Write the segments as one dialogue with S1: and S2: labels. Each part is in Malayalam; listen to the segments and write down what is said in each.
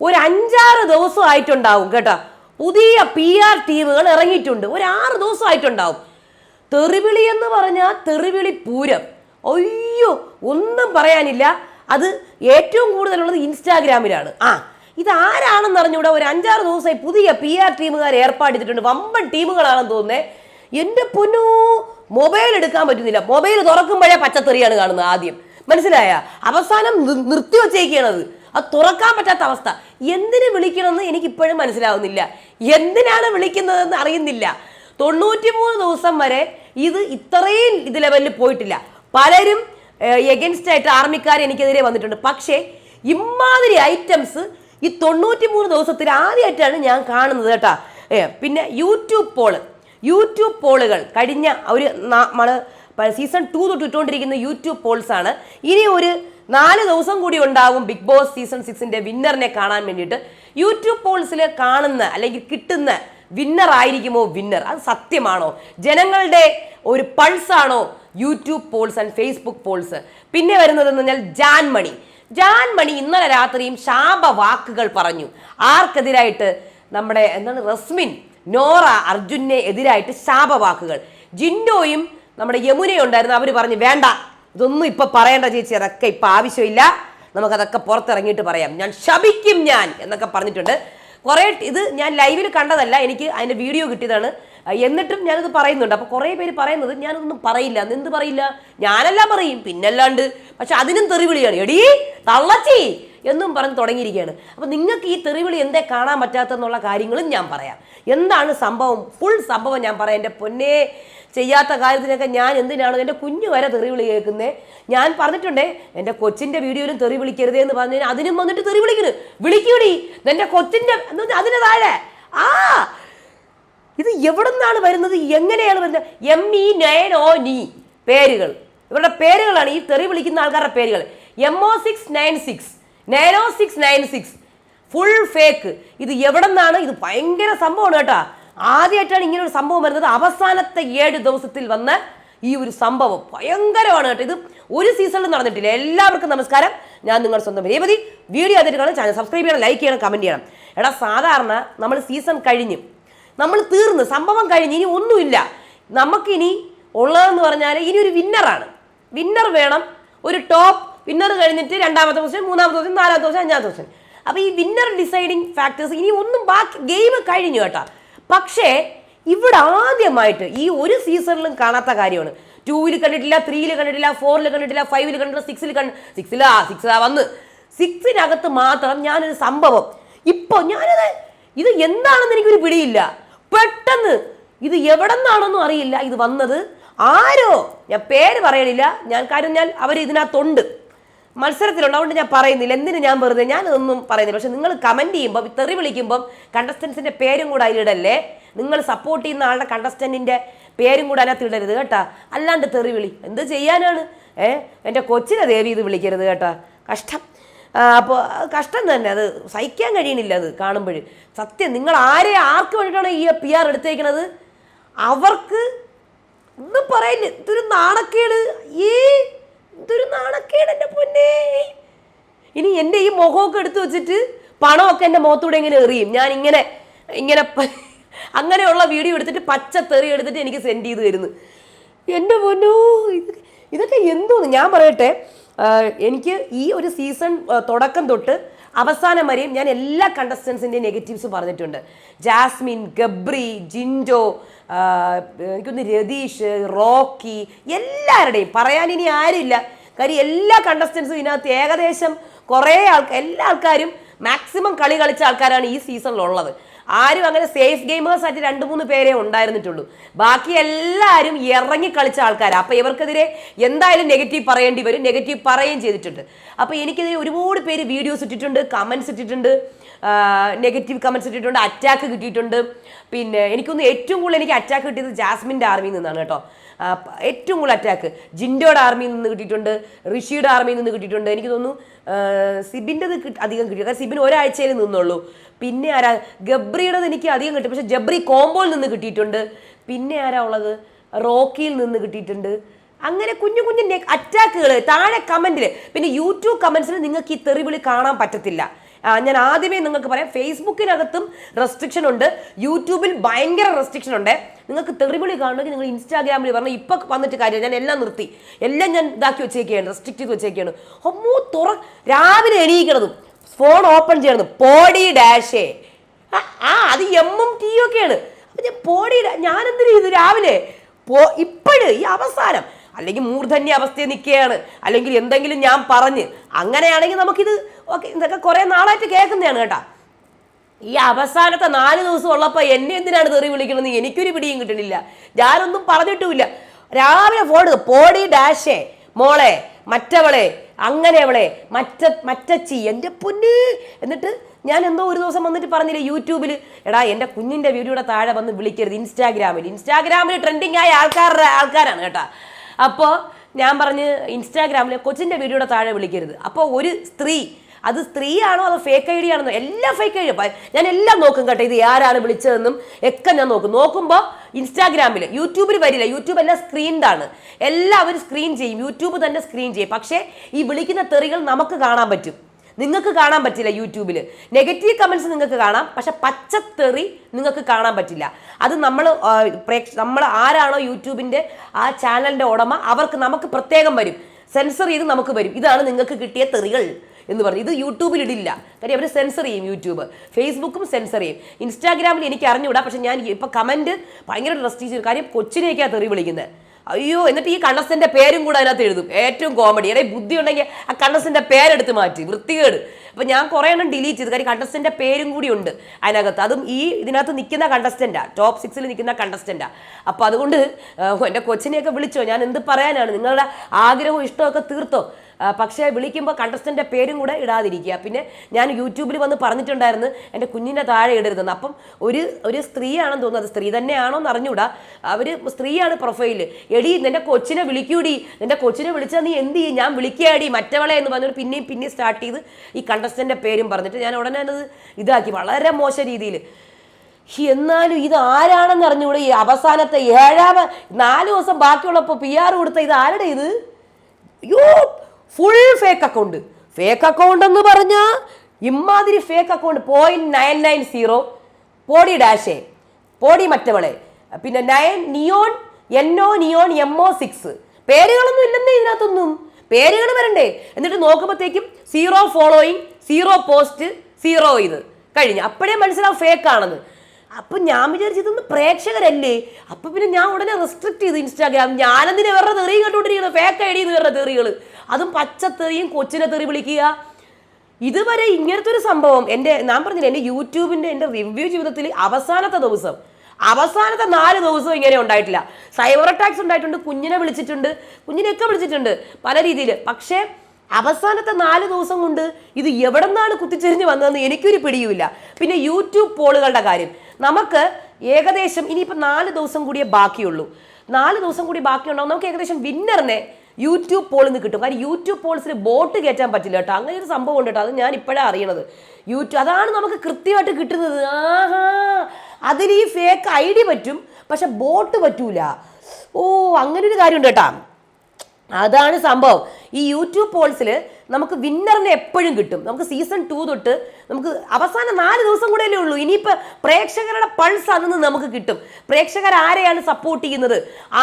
S1: ഒരു അഞ്ചാറ് ദിവസം ആയിട്ടുണ്ടാവും കേട്ടോ. പുതിയ പി ആർ ടീമുകൾ ഇറങ്ങിയിട്ടുണ്ട്. ഒരു ആറ് ദിവസം ആയിട്ടുണ്ടാവും തെറിവിളി എന്ന് പറഞ്ഞാൽ തെറിവിളി പൂരം. അയ്യോ ഒന്നും പറയാനില്ല. അത് ഏറ്റവും കൂടുതലുള്ളത് ഇൻസ്റ്റാഗ്രാമിലാണ്. ആ ഇത് ആരാണെന്ന് അറിഞ്ഞൂടെ? ഒരു അഞ്ചാറ് ദിവസമായി പുതിയ പി ആർ ടീമുകാർ ഏർപ്പാട് ചെയ്തിട്ടുണ്ട് വമ്പൻ ടീമുകളാണെന്ന് തോന്നുന്നത് എന്റെ പൊന്നു മൊബൈൽ എടുക്കാൻ പറ്റുന്നില്ല. മൊബൈൽ തുറക്കുമ്പോഴേ പച്ചത്തെറിയാണ് കാണുന്നത് ആദ്യം. മനസ്സിലായ? അവസാനം നിർത്തി വച്ചേക്കാണത് അത് തുറക്കാൻ പറ്റാത്ത അവസ്ഥ. എന്തിനു വിളിക്കണമെന്ന് എനിക്ക് ഇപ്പോഴും മനസ്സിലാവുന്നില്ല. എന്തിനാണ് വിളിക്കുന്നതെന്ന് അറിയുന്നില്ല. തൊണ്ണൂറ്റി മൂന്ന് ദിവസം വരെ ഇത് ഇത്രയും ഇത് ലെവലിൽ പോയിട്ടില്ല. പലരും എഗൻസ്റ്റ് ആയിട്ട് ആർമിക്കാർ എനിക്കെതിരെ വന്നിട്ടുണ്ട്. പക്ഷേ ഇമാതിരി ഐറ്റംസ് ഈ തൊണ്ണൂറ്റി മൂന്ന് ദിവസത്തിൽ ആദ്യമായിട്ടാണ് ഞാൻ കാണുന്നത് കേട്ടാ. പിന്നെ യൂട്യൂബ് പോൾ. യൂട്യൂബ് പോളുകൾ കഴിഞ്ഞ ഒരു സീസൺ ടു തൊട്ട് ഇട്ടുകൊണ്ടിരിക്കുന്ന യൂട്യൂബ് പോൾസ് ആണ്. ഇനി ഒരു നാല് ദിവസം കൂടി ഉണ്ടാവും ബിഗ് ബോസ് സീസൺ സിക്സിന്റെ വിന്നറിനെ കാണാൻ വേണ്ടിയിട്ട്. യൂട്യൂബ് പോൾസിൽ കാണുന്ന അല്ലെങ്കിൽ കിട്ടുന്ന വിന്നർ ആയിരിക്കുമോ വിന്നർ അത് സത്യമാണോ? ജനങ്ങളുടെ ഒരു പൾസ് ആണോ YouTube polls and Facebook polls പിന്നെ വരുന്നതെന്ന് പറഞ്ഞാൽ ജാൻമണി ജാൻമണി ഇന്നലെ രാത്രിയും ശാപവാക്കുകൾ പറഞ്ഞു. ആർക്കെതിരായിട്ട് നമ്മുടെ എന്താണ് റസ്മിൻ നോറ അർജുനെ എതിരായിട്ട് ശാപവാക്കുകൾ ജിൻഡോയും നമ്മുടെ യമുനയുണ്ടായിരുന്നു. അവർ പറഞ്ഞു വേണ്ട ഇതൊന്നും ഇപ്പൊ പറയേണ്ട ചേച്ചി അതൊക്കെ ഇപ്പൊ ആവശ്യമില്ല. നമുക്കതൊക്കെ പുറത്തിറങ്ങിയിട്ട് പറയാം. ഞാൻ ശപിക്കും ഞാൻ എന്നൊക്കെ പറഞ്ഞിട്ടുണ്ട്. കുറേ ഇത് ഞാൻ ലൈവിൽ കണ്ടതല്ല എനിക്ക് അതിന്റെ വീഡിയോ കിട്ടിയതാണ്. എന്നിട്ടും ഞാനിത് പറയുന്നുണ്ട്. അപ്പോൾ കുറേ പേര് പറയുന്നത് ഞാനൊന്നും പറയില്ല. എന്ത് പറയില്ല? ഞാനെല്ലാം പറയും പിന്നല്ലാണ്ട്. പക്ഷെ അതിനും തെറിവിളിയാണ്. എടീ തള്ളച്ചി എന്നും പറഞ്ഞ് തുടങ്ങിയിരിക്കുകയാണ്. അപ്പോൾ നിങ്ങൾക്ക് ഈ തെറിവിളി എന്തേ കാണാൻ പറ്റാത്തെന്നുള്ള കാര്യങ്ങളും ഞാൻ പറയാം. എന്താണ് സംഭവം? ഫുൾ സംഭവം ഞാൻ പറയാം. എന്റെ പൊന്നേ ചെയ്യാത്ത കാര്യത്തിനൊക്കെ ഞാൻ എന്തിനാണ് എന്റെ കുഞ്ഞു വരെ തെറി വിളി കേൾക്കുന്നേ? ഞാൻ പറഞ്ഞിട്ടുണ്ടേ എന്റെ കൊച്ചിന്റെ വീഡിയോയിലും തെറി വിളിക്കരുതേ എന്ന് പറഞ്ഞു കഴിഞ്ഞാൽ അതിനും വന്നിട്ട് തെറി വിളിക്കുന്നു. വിളിക്കൂടി. എന്റെ കൊച്ചിന്റെ അതിന് താഴെ. ആ ഇത് എവിടെ നിന്നാണ് വരുന്നത്? എങ്ങനെയാണ് വരുന്നത്? എം ഇ നയൻ ഓ നീ പേരുകൾ. ഇവരുടെ പേരുകളാണ് ഈ തെറി വിളിക്കുന്ന ആൾക്കാരുടെ പേരുകൾ. M O six nine six nine O six nine six full fake ഇത് എവിടെ നിന്നാണ് ഇത് ഭയങ്കര സംഭവമാണ് കേട്ടോ. ആദ്യമായിട്ടാണ് ഇങ്ങനെ ഒരു സംഭവം വരുന്നത്. അവസാനത്തെ ഏഴ് ദിവസത്തിൽ വന്ന ഈ ഒരു സംഭവം ഭയങ്കരമാണ് കേട്ടോ. ഇത് ഒരു സീസണിൽ നടന്നിട്ടില്ല. എല്ലാവർക്കും നമസ്കാരം. ഞാൻ നിങ്ങളുടെ സ്വന്തം രേവതി. വീഡിയോ അതിട്ട് കാണാൻ ചാനൽ സബ്സ്ക്രൈബ് ചെയ്യണം ലൈക്ക് ചെയ്യണം കമന്റ് ചെയ്യണം. എടാ സാധാരണ നമ്മൾ സീസൺ കഴിഞ്ഞ് നമ്മൾ തീർന്ന് സംഭവം കഴിഞ്ഞ് ഇനി ഒന്നുമില്ല. നമുക്കിനി ഉള്ളതെന്ന് പറഞ്ഞാൽ ഇനി ഒരു വിന്നറാണ് വിന്നർ വേണം. ഒരു ടോപ്പ് വിന്നർ കഴിഞ്ഞിട്ട് രണ്ടാമത്തെ ദിവസം മൂന്നാമത്തെ ദിവസം നാലാമത്തെ ദിവസം അഞ്ചാമത്തെ ദിവസം അപ്പോൾ ഈ വിന്നർ ഡിസൈഡിങ് ഫാക്ടേഴ്സ് ഇനി ഒന്നും ബാക്കി ഗെയിം കഴിഞ്ഞു കേട്ടോ. പക്ഷേ ഇവിടെ ആദ്യമായിട്ട് ഈ ഒരു സീസണിലും കാണാത്ത കാര്യമാണ്. ടൂവിൽ കണ്ടിട്ടില്ല ത്രീയിൽ കണ്ടിട്ടില്ല ഫോറിൽ കണ്ടിട്ടില്ല ഫൈവിൽ കണ്ടിട്ടില്ല സിക്സിൽ കണ്ട് സിക്സിലാ സിക്സ് വന്ന്. സിക്സിനകത്ത് മാത്രം ഞാനൊരു സംഭവം. ഇപ്പോൾ ഞാനത് ഇത് എന്താണെന്ന് എനിക്കൊരു പിടിയില്ല. പെട്ടെന്ന് ഇത് എവിടെ നിന്നാണെന്നും അറിയില്ല. ഇത് വന്നത് ആരോ? ഞാൻ പേര് പറയണില്ല. ഞാൻ കാര്യം ഞാൻ അവർ ഇതിനകത്തുണ്ട് മത്സരത്തിലുണ്ട് അതുകൊണ്ട് ഞാൻ പറയുന്നില്ല. എന്തിനു ഞാൻ വെറുതെ? ഞാനതൊന്നും പറയുന്നില്ല. പക്ഷെ നിങ്ങൾ കമന്റ് ചെയ്യുമ്പോൾ തെറി വിളിക്കുമ്പം കണ്ടസ്റ്റൻസിന്റെ പേരും കൂടെ അതിലിടല്ലേ? നിങ്ങൾ സപ്പോർട്ട് ചെയ്യുന്ന ആളുടെ കണ്ടസ്റ്റന്റിന്റെ പേരും കൂടെ അതിനകത്ത് ഇടരുത് കേട്ടാ. അല്ലാണ്ട് തെറി വിളി. എന്ത് ചെയ്യാനാണ്? ഏ? എന്റെ കൊച്ചിനെ ദേവി ഇത് വിളിക്കരുത് കേട്ടാ. കഷ്ടം. അപ്പോൾ കഷ്ടം തന്നെ. അത് സഹിക്കാൻ കഴിയണില്ല അത് കാണുമ്പോൾ സത്യം നിങ്ങൾ ആരെ ആർക്ക് വേണ്ടിയിട്ടാണ് ഈ പി ആർ എടുത്തേക്കണത്? അവർക്ക് ഒന്നും പറയില്ല ഇതൊരു നാണക്കേട്. ഏ ഇതൊരു നാണക്കേട് എന്റെ പൊന്നേ. ഇനി എന്റെ ഈ മുഖമൊക്കെ എടുത്തു വെച്ചിട്ട് പണമൊക്കെ എന്റെ മുഖത്തൂടെ ഇങ്ങനെ എറിയും. ഞാൻ ഇങ്ങനെ ഇങ്ങനെ അങ്ങനെയുള്ള വീഡിയോ എടുത്തിട്ട് പച്ച തെറി എടുത്തിട്ട് എനിക്ക് സെൻഡ് ചെയ്ത് തരുന്നു. എന്റെ പൊന്നോ ഇത് ഇതൊക്കെ എന്തോന്ന്? ഞാൻ പറയട്ടെ എനിക്ക് ഈ ഒരു സീസൺ തുടക്കം തൊട്ട് അവസാനം വരെയും ഞാൻ എല്ലാ കണ്ടസ്റ്റൻസിന്റെ നെഗറ്റീവ്സ് പറഞ്ഞിട്ടുണ്ട്. ജാസ്മിൻ ഗബ്രി ജിൻഡോ എനിക്കൊന്ന് രതീഷ് റോക്കി എല്ലാവരുടെയും. പറയാൻ ഇനി ആരുമില്ല. കാര്യം എല്ലാ കണ്ടസ്റ്റൻസും ഇതിനകത്ത് ഏകദേശം കുറേ ആൾക്കാർ എല്ലാ ആൾക്കാരും മാക്സിമം കളി കളിച്ച ആൾക്കാരാണ് ഈ സീസണിലുള്ളത് ആരും അങ്ങനെ സേഫ് ഗെയിമേഴ്സ് ആയിട്ട് രണ്ട് മൂന്ന് പേരെ ഉണ്ടായിരുന്നിട്ടുള്ളൂ. ബാക്കി എല്ലാവരും ഇറങ്ങി കളിച്ച ആൾക്കാരാണ് അപ്പോൾ ഇവർക്കെതിരെ എന്തായാലും നെഗറ്റീവ് പറയേണ്ടി വരും. നെഗറ്റീവ് പറയുകയും ചെയ്തിട്ടുണ്ട്. അപ്പോൾ എനിക്കെതിരെ ഒരുപാട് പേര് വീഡിയോസ് ഇട്ടിട്ടുണ്ട് കമൻസ് ഇട്ടിട്ടുണ്ട്. നെഗറ്റീവ് കമൻസ് ഇട്ടിട്ടുണ്ട് അറ്റാക്ക് കിട്ടിയിട്ടുണ്ട്. പിന്നെ എനിക്കൊന്ന് ഏറ്റവും കൂടുതൽ എനിക്ക് അറ്റാക്ക് കിട്ടിയത് ജാസ്മിന്റെ ആർമിയിൽ നിന്നാണ് കേട്ടോ. ഏറ്റവും കൂടുതൽ അറ്റാക്ക് ജിൻഡോയുടെ ആർമിയിൽ നിന്ന് കിട്ടിയിട്ടുണ്ട്. ഋഷിയുടെ ആർമിയിൽ നിന്ന് കിട്ടിയിട്ടുണ്ട്. എനിക്ക് തോന്നുന്നു സിബിന്റെത് അധികം കിട്ടി. കാരണം സിബിൻ ഒരാഴ്ചയിൽ നിന്നുള്ളൂ. പിന്നെ ആരാ? ഗബ്രിയുടേത് എനിക്ക് അധികം കിട്ടി. പക്ഷേ ജബ്രി കോംബോയിൽ നിന്ന് കിട്ടിയിട്ടുണ്ട്. പിന്നെ ആരാ ഉള്ളത്? റോക്കിയിൽ നിന്ന് കിട്ടിയിട്ടുണ്ട്. അങ്ങനെ കുഞ്ഞു കുഞ്ഞു അറ്റാക്കുകൾ താഴെ കമന്റിൽ പിന്നെ യൂട്യൂബ് കമൻസിൽ നിങ്ങൾക്ക് ഈ തെറിവിളി കാണാൻ പറ്റത്തില്ല. ഞാൻ ആദ്യമേ നിങ്ങൾക്ക് പറയാം ഫേസ്ബുക്കിനകത്തും റെസ്ട്രിക്ഷൻ ഉണ്ട്. യൂട്യൂബിൽ ഭയങ്കര റെസ്ട്രിക്ഷൻ ഉണ്ട്. നിങ്ങൾക്ക് തെറിവിളി കാണുമെങ്കിൽ നിങ്ങൾ ഇൻസ്റ്റാഗ്രാമിൽ പറഞ്ഞാൽ ഇപ്പൊ വന്നിട്ട് കാര്യം ഞാൻ എല്ലാം നിർത്തി. എല്ലാം ഞാൻ ഇതാക്കി വെച്ചേക്കുകയാണ് റെസ്ട്രിക്ട് ചെയ്ത് വെച്ചേക്കുകയാണ് അമ്മോ തുറ രാവിലെ എണീക്കണതും ഫോൺ ഓപ്പൺ ചെയ്യണതും പോഡി ഡാഷേ ആ, അത് എം എം ടി ഒക്കെയാണ് അപ്പൊ ഞാൻ പോടി ഞാൻ എന്തിനു ചെയ്തു രാവിലെ? പോ ഇപ്പോഴ് ഈ അവസാനം അല്ലെങ്കിൽ മൂർധന്യ അവസ്ഥയിൽ നിൽക്കുകയാണ്. അല്ലെങ്കിൽ എന്തെങ്കിലും ഞാൻ പറഞ്ഞ്. അങ്ങനെയാണെങ്കിൽ നമുക്കിത് ഓക്കെ ഇതൊക്കെ കുറേ നാളായിട്ട് കേൾക്കുന്നതാണ് കേട്ടോ. ഈ അവസാനത്തെ നാല് ദിവസം ഉള്ളപ്പോൾ എന്നെ എന്തിനാണ് തെറി വിളിക്കണമെന്ന് എനിക്കൊരു പിടിയും കിട്ടണില്ല. ഞാനൊന്നും പറഞ്ഞിട്ടുമില്ല. രാവിലെ ഫോൺ. പോടി ഡാഷേ മോളെ മറ്റവളെ അങ്ങനെ അവളെ മറ്റ മറ്റച്ചി എന്റെ പൊന്ന്. എന്നിട്ട് ഞാൻ എന്തോ ഒരു ദിവസം വന്നിട്ട് പറഞ്ഞില്ലേ യൂട്യൂബിൽ എടാ എന്റെ കുഞ്ഞിന്റെ വീഡിയോയുടെ താഴെ വന്ന് വിളിക്കരുത് ഇൻസ്റ്റാഗ്രാമിൽ. ഇൻസ്റ്റാഗ്രാമിൽ ട്രെൻഡിങ് ആയ ആൾക്കാരുടെ ആൾക്കാരാണ് കേട്ടാ. അപ്പോൾ ഞാൻ പറഞ്ഞ് ഇൻസ്റ്റാഗ്രാമിൽ കൊച്ചിന്റെ വീഡിയോയുടെ താഴെ വിളിക്കരുത്. അപ്പോൾ ഒരു സ്ത്രീ അത് സ്ത്രീയാണോ അതോ ഫേക്ക് ഐ ഡി ആണെന്നോ? എല്ലാം ഫേക്ക് ഐ ഡി. ഞാൻ എല്ലാം നോക്കും കേട്ടോ. ഇത് ആരാണ് വിളിച്ചതെന്നും ഒക്കെ ഞാൻ നോക്കും. നോക്കുമ്പോൾ ഇൻസ്റ്റാഗ്രാമിൽ യൂട്യൂബിൽ വരില്ല. യൂട്യൂബ് എല്ലാം സ്ക്രീൻഡാണ് എല്ലാവരും സ്ക്രീൻ ചെയ്യും. യൂട്യൂബ് തന്നെ സ്ക്രീൻ ചെയ്യും. പക്ഷേ ഈ വിളിക്കുന്ന തെറികൾ നമുക്ക് കാണാൻ പറ്റും. നിങ്ങൾക്ക് കാണാൻ പറ്റില്ല യൂട്യൂബിൽ നെഗറ്റീവ് കമൻസ് നിങ്ങൾക്ക് കാണാം പക്ഷെ പച്ചത്തെറി നിങ്ങൾക്ക് കാണാൻ പറ്റില്ല. അത് നമ്മൾ പ്രേക്ഷ നമ്മൾ ആരാണോ യൂട്യൂബിന്റെ ആ ചാനലിന്റെ ഉടമ അവർക്ക് നമുക്ക് പ്രത്യേകം വരും. സെൻസർ ചെയ്ത് നമുക്ക് വരും. ഇതാണ് നിങ്ങൾക്ക് കിട്ടിയ തെറികൾ എന്ന് പറഞ്ഞു. ഇത് യൂട്യൂബിൽ ഇടില്ല. കാര്യം അവർ സെൻസർ ചെയ്യും യൂട്യൂബ്. ഫേസ്ബുക്കും സെൻസർ ചെയ്യും. ഇൻസ്റ്റാഗ്രാമിൽ എനിക്ക് അറിഞ്ഞുകൂടാ പക്ഷെ ഞാൻ ഇപ്പം കമന്റ് ഭയങ്കര ട്രസ്റ്റ് ചെയ്തു കാര്യം കൊച്ചിനെയൊക്കെയാണ് തെറി വിളിക്കുന്നത് അയ്യോ എന്നിട്ട് ഈ കണ്ടസ്റ്റന്റെ പേരും കൂടെ അതിനകത്ത് എഴുതും. ഏറ്റവും കോമഡി അതായത് ബുദ്ധി ഉണ്ടെങ്കിൽ ആ കണ്ടസ്റ്റന്റെ പേരെടുത്ത് മാറ്റി വൃത്തികേട്. അപ്പൊ ഞാൻ കുറെ എണ്ണം ഡിലീറ്റ് ചെയ്തു. കാര്യം കണ്ടസ്റ്റന്റെ പേരും കൂടി ഉണ്ട് അതിനകത്ത്. അതും ഈ ഇതിനകത്ത് നിൽക്കുന്ന കണ്ടസ്റ്റന്റാ ടോപ്പ് സിക്സിൽ നിൽക്കുന്ന കണ്ടസ്റ്റന്റാ അപ്പോൾ അതുകൊണ്ട് എന്റെ കൊച്ചിനെയൊക്കെ വിളിച്ചോ? ഞാൻ എന്ത് പറയാനാണ്? നിങ്ങളുടെ ആഗ്രഹവും ഇഷ്ടമൊക്കെ തീർത്തോ? പക്ഷേ വിളിക്കുമ്പോൾ കണ്ടസ്റ്റന്റെ പേരും കൂടെ ഇടാതിരിക്കുക. പിന്നെ ഞാൻ യൂട്യൂബിൽ വന്ന് പറഞ്ഞിട്ടുണ്ടായിരുന്നു എന്റെ കുഞ്ഞിന്റെ താഴെ ഇടരുതെന്ന് അപ്പം ഒരു ഒരു സ്ത്രീയാണെന്ന് തോന്നുന്നത് സ്ത്രീ തന്നെയാണോ എന്ന് അറിഞ്ഞൂടാ അവർ സ്ത്രീയാണ് പ്രൊഫൈൽ എടി നിന്റെ കൊച്ചിനെ വിളിക്കൂടി. നിന്റെ കൊച്ചിനെ വിളിച്ചാൽ നീ എന്ത് ചെയ്യും? ഞാൻ വിളിക്കുകയാടി മറ്റവളെ എന്ന് പറഞ്ഞിട്ട് പിന്നെയും പിന്നെയും സ്റ്റാർട്ട് ചെയ്ത് ഈ കണ്ടസ്റ്റന്റെ പേരും പറഞ്ഞിട്ട് ഞാൻ ഉടനെ അത് ഇതാക്കി. വളരെ മോശം രീതിയിൽ. എന്നാലും ഇത് ആരാണെന്ന് അറിഞ്ഞുകൂടെ ഈ അവസാനത്തെ ഏഴാമ നാല് ദിവസം ബാക്കിയുള്ളപ്പോൾ പി ആർ കൊടുത്ത ഇത് ആരുടെ ഇത്? അയ്യോ full fake account fake account എന്ന് പറഞ്ഞാൽ ഇമാതിരി fake account point nine nine zero പോടി ഡാഷേ പോടി മറ്റവളെ. പിന്നെ nine neon N O neon M O six പേരുകളൊന്നും ഇല്ലെന്നേ ഇതിനകത്തൊന്നും. പേരുകൾ വരണ്ടേ. എന്നിട്ട് നോക്കുമ്പോഴത്തേക്കും zero following zero post zero ഇത്. കഴിഞ്ഞു. അപ്പോഴേ മനസ്സിലാവും ഫേക്ക് ആണെന്ന്. അപ്പൊ ഞാൻ വിചാരിച്ചതൊന്ന് പ്രേക്ഷകരല്ലേ? അപ്പൊ പിന്നെ ഞാൻ ഉടനെ റെസ്ട്രിക്ട് ചെയ്തു ഇൻസ്റ്റാഗ്രാം ഞാനെന്തിനെ വേറെ തെറിയും കണ്ടുകൊണ്ടിരിക്കുന്നത്? ഫേക്ക് ഐ ഡി വേറെ തെറികൾ അതും പച്ചത്തെറിയും കൊച്ചിനെ തെറി വിളിക്കുക. ഇതുവരെ ഇങ്ങനത്തെ ഒരു സംഭവം എന്റെ ഞാൻ പറഞ്ഞില്ല എന്റെ യൂട്യൂബിന്റെ എന്റെ റിവ്യൂ ജീവിതത്തിൽ അവസാനത്തെ ദിവസം അവസാനത്തെ നാല് ദിവസം ഇങ്ങനെ ഉണ്ടായിട്ടില്ല. സൈബർ അറ്റാക്സ് ഉണ്ടായിട്ടുണ്ട് കുഞ്ഞിനെ വിളിച്ചിട്ടുണ്ട് കുഞ്ഞിനെയൊക്കെ വിളിച്ചിട്ടുണ്ട് പല രീതിയിൽ പക്ഷേ അവസാനത്തെ നാല് ദിവസം കൊണ്ട് ഇത് എവിടെ നിന്നാണ് കുത്തിച്ചെരിഞ്ഞ് വന്നതെന്ന് എനിക്കൊരു പിടിയുമില്ല. പിന്നെ യൂട്യൂബ് പോളുകളുടെ കാര്യം. നമുക്ക് ഏകദേശം ഇനിയിപ്പോൾ നാല് ദിവസം കൂടിയേ ബാക്കിയുള്ളൂ. നാല് ദിവസം കൂടി ബാക്കിയുണ്ടാവും. നമുക്ക് ഏകദേശം വിന്നറിനെ യൂട്യൂബ് പോളിൽ നിന്ന് കിട്ടും. കാരണം യൂട്യൂബ് പോൾസിൽ ബോട്ട് കയറ്റാൻ പറ്റില്ല കേട്ടോ. അങ്ങനെ ഒരു സംഭവം ഉണ്ട് കേട്ടോ. അത് ഞാൻ ഇപ്പോഴാണ് അറിയണത്. യൂട്യൂബ് അതാണ് നമുക്ക് കൃത്യമായിട്ട് കിട്ടുന്നത്. ആഹാ. അതിന് ഈ ഫേക്ക് ഐ ഡി പറ്റും പക്ഷെ ബോട്ട് പറ്റൂല. ഓ അങ്ങനെ ഒരു കാര്യമുണ്ട് കേട്ടാ. അതാണ് സംഭവം. ഈ യൂട്യൂബ് പോൾസിൽ നമുക്ക് വിന്നറിനെ എപ്പോഴും കിട്ടും. നമുക്ക് സീസൺ ടു തൊട്ട് നമുക്ക് അവസാന നാല് ദിവസം കൂടെ അല്ലേ ഉള്ളൂ. ഇനിയിപ്പോൾ പ്രേക്ഷകരുടെ പൾസ് അതിൽ നമുക്ക് കിട്ടും. പ്രേക്ഷകർ ആരെയാണ് സപ്പോർട്ട് ചെയ്യുന്നത്?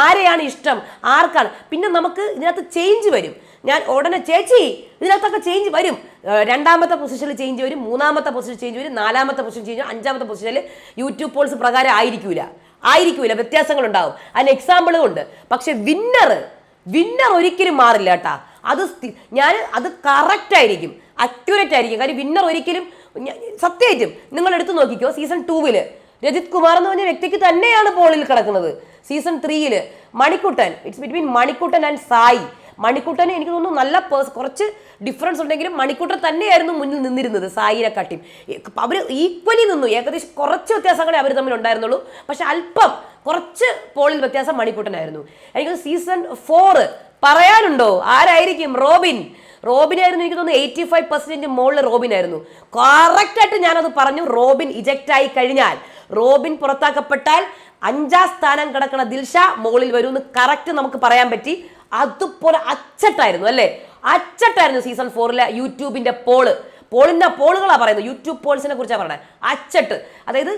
S1: ആരെയാണ് ഇഷ്ടം? ആർക്കാണ്? പിന്നെ നമുക്ക് ഇതിനകത്ത് ചേഞ്ച് വരും. ഞാൻ ഉടനെ ചേച്ചി ഇതിനകത്തൊക്കെ ചേഞ്ച് വരും. രണ്ടാമത്തെ പൊസിഷനിൽ ചേഞ്ച് വരും മൂന്നാമത്തെ പൊസിഷൻ ചേഞ്ച് വരും നാലാമത്തെ പൊസിഷൻ ചേഞ്ച് വരും അഞ്ചാമത്തെ പൊസിഷനിൽ യൂട്യൂബ് പോൾസ് പ്രകാരം ആയിരിക്കില്ല ആയിരിക്കില്ല വ്യത്യാസങ്ങളുണ്ടാവും. അതിന് എക്സാമ്പിളും ഉണ്ട് പക്ഷെ വിന്നർ വിന്നർ ഒരിക്കലും മാറില്ല കേട്ടാ. അത് ഞാൻ അത് കറക്റ്റ് ആയിരിക്കും. അക്യുറേറ്റ് ആയിരിക്കും. കാര്യം വിന്നർ ഒരിക്കലും സത്യമായിട്ടും നിങ്ങൾ എടുത്തു നോക്കിക്കോ സീസൺ ടൂവിൽ രജിത് കുമാർ എന്ന് പറഞ്ഞ വ്യക്തിക്ക് തന്നെയാണ് പോളിൽ കിടക്കുന്നത്. സീസൺ ത്രീയിൽ Manikuttan it's between Manikuttan and Sai. മണിക്കുട്ടന് എനിക്ക് തോന്നുന്നു നല്ല പേഴ്സ് കുറച്ച് ഡിഫറൻസ് ഉണ്ടെങ്കിലും മണിക്കുട്ടൻ തന്നെയായിരുന്നു മുന്നിൽ നിന്നിരുന്നത് സായിനെ കാട്ടിയും. അവർ ഈക്വലി നിന്നു. ഏകദേശം കുറച്ച് വ്യത്യാസങ്ങളെ അവർ തമ്മിൽ ഉണ്ടായിരുന്നുള്ളൂ. പക്ഷെ അല്പം കുറച്ച് പോളിൽ വ്യത്യാസം മണിക്കുട്ടനായിരുന്നു. എനിക്ക് സീസൺ ഫോറ് പറയാനുണ്ടോ? ആരായിരിക്കും റോബിൻ? റോബിൻ റോബിനായിരുന്നു എനിക്ക് തോന്നുന്നു എയ്റ്റി ഫൈവ് പെർസെന്റ് മുകളിൽ റോബിനായിരുന്നു. കറക്റ്റായിട്ട് ഞാനത് പറഞ്ഞു റോബിൻ ഇജക്റ്റ് ആയി കഴിഞ്ഞാൽ. റോബിൻ പുറത്താക്കപ്പെട്ടാൽ അഞ്ചാം സ്ഥാനം കിടക്കുന്ന ദിൽഷ മുകളിൽ വരുമെന്ന് കറക്റ്റ് നമുക്ക് പറയാൻ പറ്റി. അതുപോലെ അച്ചട്ടായിരുന്നു അല്ലേ? അച്ചട്ടായിരുന്നു സീസൺ ഫോറിലെ യൂട്യൂബിന്റെ പോൾ. പോളിന്റെ പോളുകളാണ് പറയുന്നത്. യൂട്യൂബ് പോൾസിനെ കുറിച്ചാണ് പറയുന്നത് അച്ചട്ട്. അതായത്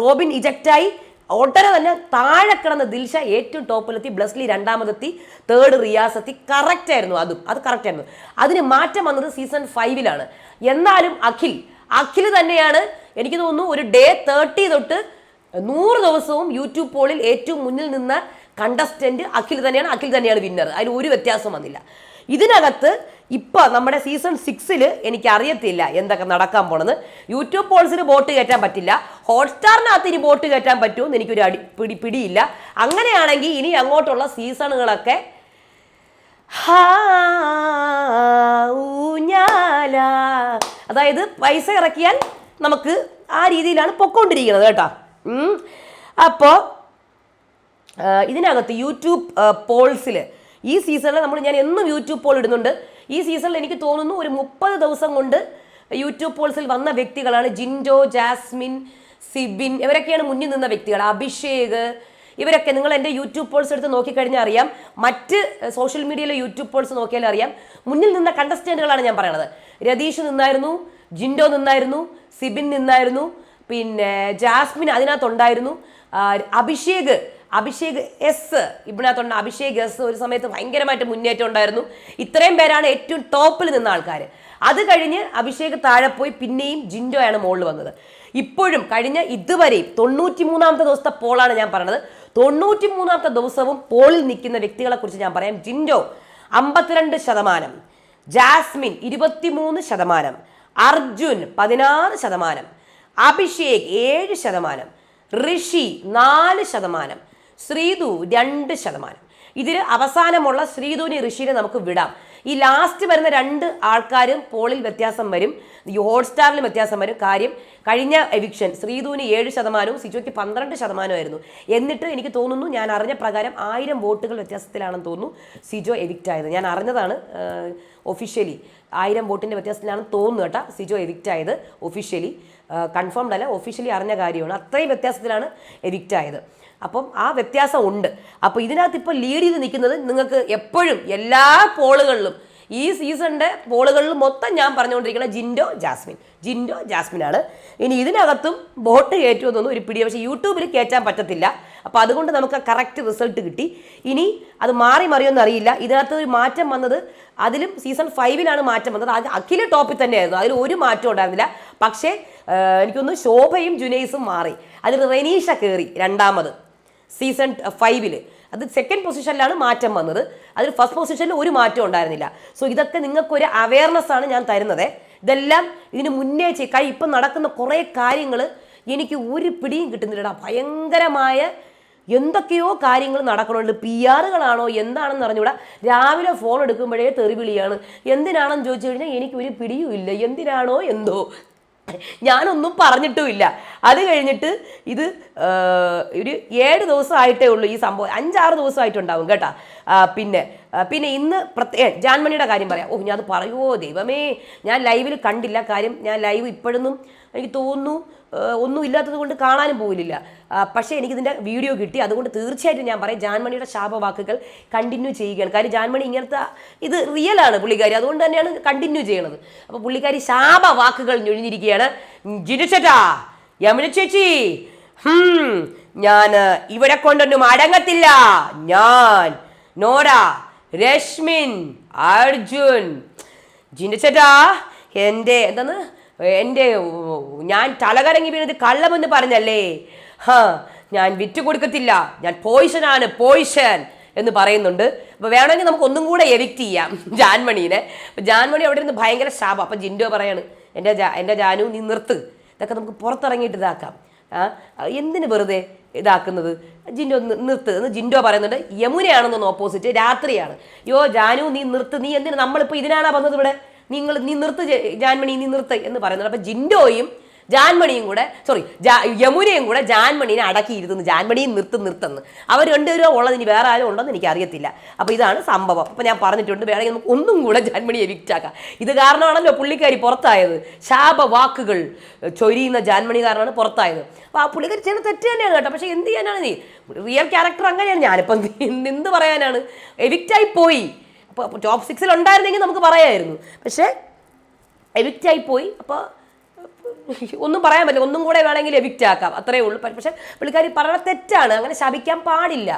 S1: റോബിൻ ഇജക്റ്റായി ഉടനെ തന്നെ താഴെ കിടന്ന ദിൽഷ ഏറ്റവും ടോപ്പിലെത്തി. ബ്ലസ്ലി രണ്ടാമതെത്തി. തേർഡ് റിയാസ് എത്തി. കറക്റ്റ് ആയിരുന്നു അതും. അത് കറക്റ്റ് ആയിരുന്നു. അതിന് മാറ്റം വന്നത് സീസൺ ഫൈവിലാണ് എന്നാലും അഖിൽ അഖിൽ തന്നെയാണ് എനിക്ക് തോന്നുന്നു ഒരു ഡേ തേർട്ടി തൊട്ട് നൂറ് ദിവസവും യൂട്യൂബ് പോളിൽ ഏറ്റവും മുന്നിൽ നിന്ന കണ്ടസ്റ്റന്റ് അഖിൽ തന്നെയാണ്. അഖിൽ തന്നെയാണ് വിന്നർ അതിൽ ഒരു വ്യത്യാസം വന്നില്ല. ഇതിനകത്ത് ഇപ്പൊ നമ്മുടെ സീസൺ സിക്സിൽ എനിക്ക് അറിയത്തില്ല എന്തൊക്കെ നടക്കാൻ പോണെന്ന്. യൂട്യൂബ് പോൾസിന് ബോട്ട് കയറ്റാൻ പറ്റില്ല. ഹോട്ട്സ്റ്റാറിനകത്ത് ഇനി ബോട്ട് കയറ്റാൻ പറ്റുമെന്ന് എനിക്കൊരു അടി പിടി പിടിയില്ല. അങ്ങനെയാണെങ്കിൽ ഇനി അങ്ങോട്ടുള്ള സീസണുകളൊക്കെ അതായത് പൈസ ഇറക്കിയാൽ നമുക്ക് ആ രീതിയിലാണ് പൊക്കോണ്ടിരിക്കുന്നത് കേട്ടോ. അപ്പോൾ ഇതിനകത്ത് യൂട്യൂബ് പോൾസിൽ ഈ സീസണിൽ നമ്മൾ ഞാൻ എന്നും യൂട്യൂബ് പോൾ ഇടുന്നുണ്ട്. ഈ സീസണിൽ എനിക്ക് തോന്നുന്നു ഒരു മുപ്പത് ദിവസം കൊണ്ട് യൂട്യൂബ് പോൾസിൽ വന്ന വ്യക്തികളാണ് ജിൻഡോ ജാസ്മിൻ സിബിൻ ഇവരൊക്കെയാണ് മുന്നിൽ നിന്ന വ്യക്തികൾ. അഭിഷേക് ഇവരൊക്കെ നിങ്ങൾ എന്റെ യൂട്യൂബ് പോൾസ് എടുത്ത് നോക്കിക്കഴിഞ്ഞാൽ അറിയാം. മറ്റ് സോഷ്യൽ മീഡിയയിലെ യൂട്യൂബ് പോൾസ് നോക്കിയാൽ അറിയാം. മുന്നിൽ നിന്ന കണ്ടസ്റ്റന്റുകളാണ് ഞാൻ പറയണത്. രതീഷ് നിന്നായിരുന്നു ജിൻഡോ നിന്നായിരുന്നു സിബിൻ നിന്നായിരുന്നു പിന്നെ ജാസ്മിൻ അതിനകത്തുണ്ടായിരുന്നു. അഭിഷേക് അഭിഷേക് എസ് ഇവിടത്തുണ്ട് അഭിഷേക് എസ് ഒരു സമയത്ത് ഭയങ്കരമായിട്ട് മുന്നേറ്റം ഉണ്ടായിരുന്നു. ഇത്രയും പേരാണ് ഏറ്റവും ടോപ്പിൽ നിന്ന ആൾക്കാർ അത് കഴിഞ്ഞ് അഭിഷേക് താഴെ പോയി പിന്നെയും ജിൻഡോയാണ് മുകളിൽ വന്നത്. ഇപ്പോഴും കഴിഞ്ഞ ഇതുവരെയും തൊണ്ണൂറ്റി മൂന്നാമത്തെ ദിവസത്തെ പോളാണ് ഞാൻ പറഞ്ഞത്. തൊണ്ണൂറ്റി മൂന്നാമത്തെ ദിവസവും പോളിൽ നിൽക്കുന്ന വ്യക്തികളെ കുറിച്ച് ഞാൻ പറയാം. ജിൻഡോ അമ്പത്തിരണ്ട് ശതമാനം ജാസ്മിൻ ഇരുപത്തിമൂന്ന് ശതമാനം അർജുൻ പതിനാറ് ശതമാനം അഭിഷേക് ഏഴ് ശതമാനം ഋഷി നാല് ശതമാനം ശ്രീതു രണ്ട് ശതമാനം. ഇതിൽ അവസാനമുള്ള ശ്രീധുവിനെ ഋഷിനെ നമുക്ക് വിടാം. ഈ ലാസ്റ്റ് വരുന്ന രണ്ട് ആൾക്കാരും പോളിൽ വ്യത്യാസം വരും. ഹോട്ട്സ്റ്റാറിലും വ്യത്യാസം വരും. കാര്യം കഴിഞ്ഞ എവിക്ഷൻ ശ്രീധുവിന് ഏഴ് ശതമാനവും സിജോയ്ക്ക് പന്ത്രണ്ട് ശതമാനമായിരുന്നു. എന്നിട്ട് എനിക്ക് തോന്നുന്നു ഞാൻ അറിഞ്ഞ പ്രകാരം ആയിരം വോട്ടുകൾ വ്യത്യാസത്തിലാണെന്ന് തോന്നുന്നു സിജോ എവിക്റ്റ് ആയത്. ഞാൻ അറിഞ്ഞതാണ് ഒഫീഷ്യലി ആയിരം വോട്ടിന്റെ വ്യത്യാസത്തിലാണെന്ന് തോന്നുന്നു കേട്ടോ സിജോ എവിക്റ്റ് ആയത് ഒഫീഷ്യലി കൺഫേംഡ് അല്ല ഒഫീഷ്യലി അറിഞ്ഞ കാര്യമാണ്. അത്രയും വ്യത്യാസത്തിലാണ് എവിക്റ്റ് ആയത്. അപ്പം ആ വ്യത്യാസം ഉണ്ട്. അപ്പോൾ ഇതിനകത്ത് ഇപ്പോൾ ലീഡ് ചെയ്ത് നിൽക്കുന്നത് നിങ്ങൾക്ക് എപ്പോഴും എല്ലാ പോളുകളിലും ഈ സീസണിന്റെ പോളുകളിൽ മൊത്തം ഞാൻ പറഞ്ഞുകൊണ്ടിരിക്കുന്ന ജിൻഡോ ജാസ്മിൻ. ജിൻഡോ ജാസ്മിനാണ്. ഇനി ഇതിനകത്തും ബോട്ട് കയറ്റുമെന്നൊന്നും ഒരു പിടി പക്ഷേ യൂട്യൂബിൽ കയറ്റാൻ പറ്റത്തില്ല. അപ്പോൾ അതുകൊണ്ട് നമുക്ക് കറക്റ്റ് റിസൾട്ട് കിട്ടി. ഇനി അത് മാറി മറിയൊന്നും അറിയില്ല. ഇതിനകത്ത് ഒരു മാറ്റം വന്നത് അതിലും സീസൺ ഫൈവിലാണ് മാറ്റം വന്നത്. അത് അഖില ടോപ്പിൽ തന്നെയായിരുന്നു. അതിൽ ഒരു മാറ്റം ഉണ്ടായിരുന്നില്ല. പക്ഷേ എനിക്കൊന്ന് ശോഭയും ജുനൈസും മാറി. അതിൽ റെനീഷ കയറി രണ്ടാമത്. സീസൺ ഫൈവിൽ അത് സെക്കൻഡ് പൊസിഷനിലാണ് മാറ്റം വന്നത്. അതിൽ ഫസ്റ്റ് പൊസിഷനിൽ ഒരു മാറ്റം ഉണ്ടായിരുന്നില്ല. സോ ഇതൊക്കെ നിങ്ങൾക്കൊരു അവയർനെസ് ആണ് ഞാൻ തരുന്നത്. ഇതെല്ലാം ഇതിന് മുന്നേ ചെയ് കൈ ഇപ്പം നടക്കുന്ന കുറേ കാര്യങ്ങൾ എനിക്ക് ഒരു പിടിയും കിട്ടുന്നില്ലടാ. ഭയങ്കരമായ എന്തൊക്കെയോ കാര്യങ്ങൾ നടക്കണുണ്ട് പി ആറുകളാണോ എന്താണെന്ന് അറിഞ്ഞൂടാ. രാവിലെ ഫോൺ എടുക്കുമ്പോഴേ തെറിവിളിയാണ്. എന്തിനാണെന്ന് ചോദിച്ചു കഴിഞ്ഞാൽ എനിക്ക് ഒരു പിടിയും ഇല്ല. എന്തിനാണോ എന്തോ ഞാനൊന്നും പറഞ്ഞിട്ടുമില്ല. അത് കഴിഞ്ഞിട്ട് ഇത് ഒരു ഏഴ് ദിവസമായിട്ടേ ഉള്ളൂ ഈ സംഭവം. അഞ്ചാറ് ദിവസമായിട്ടുണ്ടാവും കേട്ടാ. പിന്നെ പിന്നെ ഇന്ന് പ്രത്യേക ജാൻമണിയുടെ കാര്യം പറയാം. ഓ ഞാൻ അത് പറയുമോ ദൈവമേ ഞാൻ ലൈവിൽ കണ്ടില്ല കാര്യം. ഞാൻ ലൈവ് ഇപ്പോഴൊന്നും എനിക്ക് തോന്നുന്നു ഒന്നും ഇല്ലാത്തത് കൊണ്ട് കാണാനും പോകില്ല പക്ഷേ എനിക്കിതിന്റെ വീഡിയോ കിട്ടി. അതുകൊണ്ട് തീർച്ചയായിട്ടും ഞാൻ പറയും ജാൻമണിയുടെ ശാപവാക്കുകൾ കണ്ടിന്യൂ ചെയ്യുകയാണ്. കാര്യം ജാൻമണി ഇങ്ങനത്തെ ഇത് റിയലാണ് പുള്ളിക്കാരി. അതുകൊണ്ട് തന്നെയാണ് കണ്ടിന്യൂ ചെയ്യണത്. അപ്പോൾ പുള്ളിക്കാരി ശാപവാക്കുകൾ ഞൊഴിഞ്ഞിരിക്കുകയാണ്. ജിനുചേട്ടാ യമുന ചേച്ചി ഞാൻ ഇവിടെ കൊണ്ടൊന്നും അടങ്ങത്തില്ല. ഞാൻ നോര രശ്മിൻ അർജുൻ. ജിനുചേട്ടാ എന്റെ എന്താണ്? എന്റെ ഞാൻ തലകറങ്ങി വീണത് കള്ളമെന്ന് പറഞ്ഞല്ലേ? ഹാ ഞാൻ വിറ്റ് കൊടുക്കത്തില്ല. ഞാൻ പോയിസനാണ് പോയിസൻ എന്ന് പറയുന്നുണ്ട്. അപ്പോൾ വേണമെങ്കിൽ നമുക്ക് ഒന്നും കൂടെ എവിക്റ്റ് ചെയ്യാം ജാൻമണീനെ. അപ്പോൾ ജാൻമണി അവിടെ നിന്ന് ഭയങ്കര ശാപം. അപ്പം ജിൻഡോ പറയാണ് എന്റെ ജാ എന്റെ ജാനു നീ നിർത്ത്. ഇതൊക്കെ നമുക്ക് പുറത്തിറങ്ങിയിട്ട് ഇതാക്കാം. എന്തിന് വെറുതെ ഇതാക്കുന്നത്? ജിൻഡോ നിർത്ത്. എന്ന് ജിൻഡോ പറയുന്നുണ്ട് യമുനയാണെന്നൊന്ന് ഓപ്പോസിറ്റ് രാത്രിയാണ്. യോ ജാനു നീ നിർത്ത്. നീ എന്തിന് നമ്മളിപ്പോൾ ഇതിനാണോ വന്നത് ഇവിടെ? നിങ്ങൾ നീ നിർത്ത് ജാൻമണി നീ നിർത്ത് എന്ന് പറയുന്നുണ്ട് അപ്പം ജിൻഡോയും ജാൻമണിയും കൂടെ സോറി യമുനയും കൂടെ ജാൻമണീനെ അടക്കിയിരുത്തുന്നു. ജാൻമണിയും നിർത്ത് നിർത്തുന്നു. അവർ രണ്ടുപേരും ഉള്ളത് ഇനി വേറെ ആരും ഉണ്ടെന്ന് എനിക്ക് അറിയത്തില്ല അപ്പോൾ ഇതാണ് സംഭവം. അപ്പോൾ ഞാൻ പറഞ്ഞിട്ടുണ്ട് വേണമെങ്കിൽ നമുക്ക് ഒന്നും കൂടെ ജാൻമണിയെ വിക്റ്റാക്കാം ഇത് കാരണമാണല്ലോ പുള്ളിക്കാരി പുറത്തായത്. ശാപവാക്കുകൾ ചൊരിയുന്ന ജാൻമണി കാരണമാണ് പുറത്തായത്. അപ്പോൾ ആ പുള്ളിക്കാരി ചെയ്യുന്ന തെറ്റ് തന്നെയാണ് കേട്ടോ. പക്ഷേ എന്ത് ചെയ്യാനാണ് നീ? റിയൽ ക്യാരക്ടർ അങ്ങനെയാണ് ഞാനിപ്പം എന്ത് പറയാനാണ്? എവിക്റ്റായി പോയി. അപ്പോൾ ടോപ്പ് സിക്സിൽ ഉണ്ടായിരുന്നെങ്കിൽ നമുക്ക് പറയാമായിരുന്നു പക്ഷേ എവിക്റ്റായി പോയി. അപ്പോൾ ഒന്നും പറയാൻ പറ്റില്ല. ഒന്നും കൂടെ വേണമെങ്കിൽ എവിക്റ്റ് ആക്കാം. അത്രേ ഉള്ളൂ. പക്ഷെ പുള്ളിക്കാരി പറഞ്ഞ തെറ്റാണ്. അങ്ങനെ ശപിക്കാൻ പാടില്ല.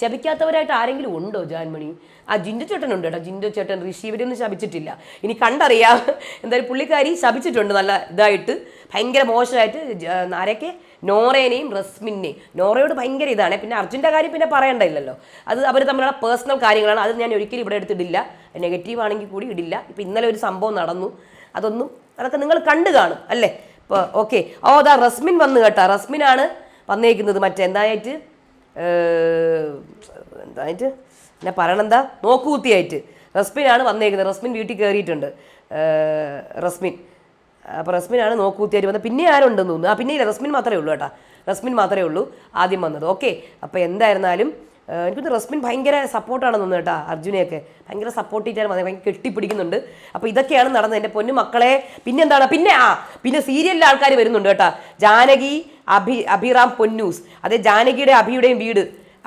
S1: ശപിക്കാത്തവരായിട്ട് ആരെങ്കിലും ഉണ്ടോ ജാൻമണി? ആ ജിൻഡു ചേട്ടൻ ഉണ്ട് കേട്ടോ. ജിൻഡു ചേട്ടൻ ഋഷി ഇവരൊന്നും ശപിച്ചിട്ടില്ല. ഇനി കണ്ടറിയാം. എന്തായാലും പുള്ളിക്കാരി ശപിച്ചിട്ടുണ്ട് നല്ല ഇതായിട്ട്. ഭയങ്കര മോശമായിട്ട് ആരൊക്കെ നോറേനെയും റസ്മിനെയും. നോറയോട് ഭയങ്കര ഇതാണ്. പിന്നെ അർജുന്റെ കാര്യം പിന്നെ പറയണ്ടല്ലോ അത് അവർ തമ്മിലുള്ള പേഴ്സണൽ കാര്യങ്ങളാണ്. അത് ഞാൻ ഒരിക്കലും ഇവിടെ എടുത്തിടില്ല. നെഗറ്റീവ് ആണെങ്കിൽ കൂടി ഇടില്ല. ഇപ്പം ഇന്നലെ ഒരു സംഭവം നടന്നു. അതൊന്നും അതൊക്കെ നിങ്ങൾ കണ്ടു കാണും അല്ലേ? ഇപ്പോൾ ഓക്കെ. ഓ അതാ റസ്മിൻ വന്നു കേട്ടോ. റസ്മിനാണ് വന്നേക്കുന്നത് മറ്റേ. എന്തായിട്ട്? എന്നെ പറയണെന്താ? നോക്കുകുത്തിയായിട്ട് റസ്മിനാണ് വന്നേക്കുന്നത്. റസ്മിൻ വീട്ടിൽ കയറിയിട്ടുണ്ട്. റസ്മിൻ. അപ്പോൾ റസ്മിനാണ് നോക്കുകുത്തിയായിട്ട് വന്നത്. പിന്നെ ആരുണ്ടെന്ന് തോന്നുന്നു? ആ പിന്നെ റസ്മിൻ മാത്രമേ ഉള്ളൂ കേട്ടോ. റസ്മിൻ മാത്രമേ ഉള്ളൂ ആദ്യം വന്നത്. ഓക്കെ. അപ്പോൾ എന്തായിരുന്നാലും എനിക്കൊന്ന് റസ്മിൻ ഭയങ്കര സപ്പോർട്ടാണെന്ന് തോന്നുന്നത് കേട്ടോ അർജുനെയൊക്കെ. ഭയങ്കര സപ്പോർട്ട് ചെയ്തിട്ടാണ് ഭയങ്കര കെട്ടിപ്പിടിക്കുന്നുണ്ട്. അപ്പോൾ ഇതൊക്കെയാണ് നടന്നത്. എന്റെ പൊന്നു മക്കളെ പിന്നെ എന്താണ്? പിന്നെ ആ പിന്നെ സീരിയലിലെ ആൾക്കാർ വരുന്നുണ്ട് കേട്ടോ. ജാനകി അഭി അഭിറാം പൊന്നൂസ്. അതെ ജാനകിയുടെ അഭിയുടെയും വീട്.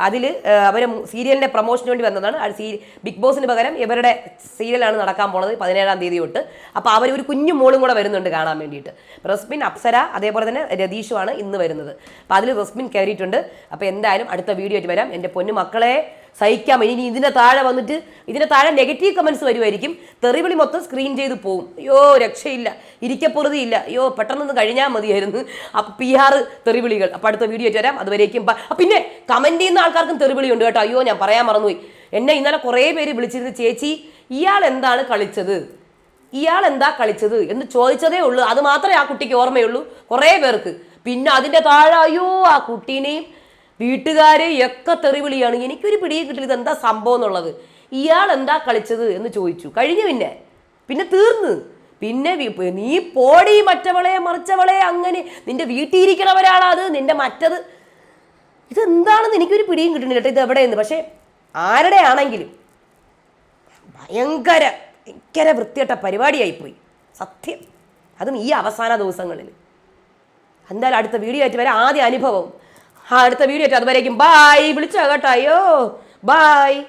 S1: അതിൽ അവർ സീരിയലിന്റെ പ്രൊമോഷന് വേണ്ടി വന്നതാണ്. അത് സീ ബിഗ് ബോസിന് പകരം ഇവരുടെ സീരിയലാണ് നടക്കാൻ പോണത് പതിനേഴാം തീയതി തൊട്ട്. അപ്പോൾ അവർ ഒരു കുഞ്ഞു മോളും കൂടെ വരുന്നുണ്ട് കാണാൻ വേണ്ടിയിട്ട്. റസ്മിൻ അപ്സര അതേപോലെ തന്നെ രതീഷുമാണ് ഇന്ന് വരുന്നത്. അപ്പോൾ അതിൽ റസ്മിൻ കയറിയിട്ടുണ്ട്. അപ്പോൾ എന്തായാലും അടുത്ത വീഡിയോ ആയിട്ട് വരാം. എന്റെ പൊന്നു മക്കളെ സഹിക്കാം. ഇനി ഇതിന്റെ താഴെ വന്നിട്ട് ഇതിന്റെ താഴെ നെഗറ്റീവ് കമൻസ് വരുമായിരിക്കും തെറിവിളി മൊത്തം സ്ക്രീൻ ചെയ്ത് പോവും. അയ്യോ രക്ഷയില്ല. ഇരിക്കപ്പുറതിയില്ല. അയ്യോ പെട്ടെന്നൊന്ന് കഴിഞ്ഞാൽ മതിയായിരുന്നു. അപ്പം പി ആർ തെറിവിളികൾ. അപ്പം അടുത്ത വീഡിയോ വരാം. അതുവരേക്കും പിന്നെ കമന്റ് ചെയ്യുന്ന ആൾക്കാർക്കും തെറിവിളി ഉണ്ട് കേട്ടോ. അയ്യോ ഞാൻ പറയാൻ മറന്നുപോയി. എന്നെ ഇന്നലെ കുറേ പേര് വിളിച്ചിരുന്നു. ചേച്ചി ഇയാൾ എന്താണ് കളിച്ചത്? ഇയാൾ എന്താ കളിച്ചത്? എന്ന് ചോദിച്ചതേ ഉള്ളൂ. അത് മാത്രമേ ആ കുട്ടിക്ക് ഓർമ്മയുള്ളൂ. കുറേ പേർക്ക്. പിന്നെ അതിന്റെ താഴെ അയ്യോ ആ കുട്ടീനെയും വീട്ടുകാരെ ഒക്കെ തെറിവിളിയാണ്. എനിക്കൊരു പിടിയും കിട്ടില്ല. ഇത് എന്താ സംഭവം എന്നുള്ളത്. ഇയാൾ എന്താ കളിച്ചത് എന്ന് ചോദിച്ചു. കഴിഞ്ഞു പിന്നെ. പിന്നെ തീർന്ന്. പിന്നെ നീ പോടി മറ്റവളെ മറിച്ചവളെ അങ്ങനെ നിന്റെ വീട്ടിൽ ഇരിക്കണവരാണ് അത് നിന്റെ മറ്റത്. ഇതെന്താണെന്ന് എനിക്കൊരു പിടിയും കിട്ടുന്നില്ല കേട്ടോ. ഇത് എവിടെയെന്ന്. പക്ഷേ ആരുടെ ആണെങ്കിലും ഭയങ്കര ഭയങ്കര വൃത്തികെട്ട പരിപാടിയായിപ്പോയി. സത്യം. അതും ഈ അവസാന ദിവസങ്ങളിൽ. എന്തായാലും അടുത്ത വീഡിയോ ആയിട്ട് വരാം. ആദ്യ അനുഭവം. അടുത്ത വീഡിയോ അതുവരേക്കും. ബായ് വിളിച്ചോ കേട്ടോ? അയ്യോ. ബായ്